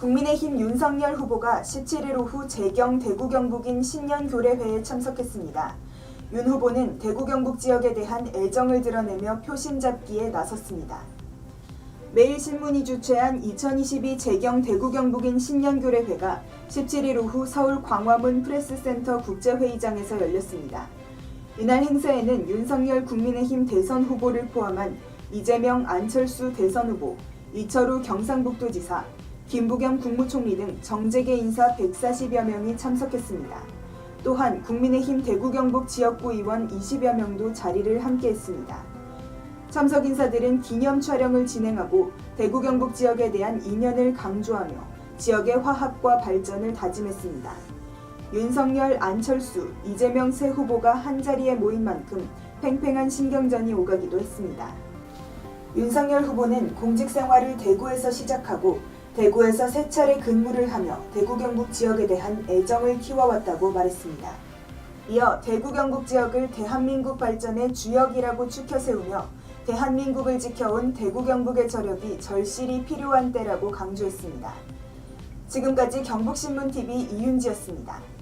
국민의힘 윤석열 후보가 17일 오후 재경 대구 경북인 신년교례회에 참석했습니다. 윤 후보는 대구 경북 지역에 대한 애정을 드러내며 표심 잡기에 나섰습니다. 매일신문이 주최한 2022 재경 대구 경북인 신년교례회가 17일 오후 서울 광화문 프레스센터 국제회의장에서 열렸습니다. 이날 행사에는 윤석열 국민의힘 대선 후보를 포함한 이재명 안철수 대선 후보, 이철우 경상북도지사, 김부겸 국무총리 등 정재계 인사 140여 명이 참석했습니다. 또한 국민의힘 대구 경북 지역구 의원 20여 명도 자리를 함께했습니다. 참석 인사들은 기념 촬영을 진행하고 대구 경북 지역에 대한 인연을 강조하며 지역의 화합과 발전을 다짐했습니다. 윤석열, 안철수, 이재명 세 후보가 한 자리에 모인 만큼 팽팽한 신경전이 오가기도 했습니다. 윤석열 후보는 공직 생활을 대구에서 시작하고 대구에서 세 차례 근무를 하며 대구 경북 지역에 대한 애정을 키워왔다고 말했습니다. 이어 대구 경북 지역을 대한민국 발전의 주역이라고 추켜 세우며 대한민국을 지켜온 대구 경북의 저력이 절실히 필요한 때라고 강조했습니다. 지금까지 경북신문TV 이윤지였습니다.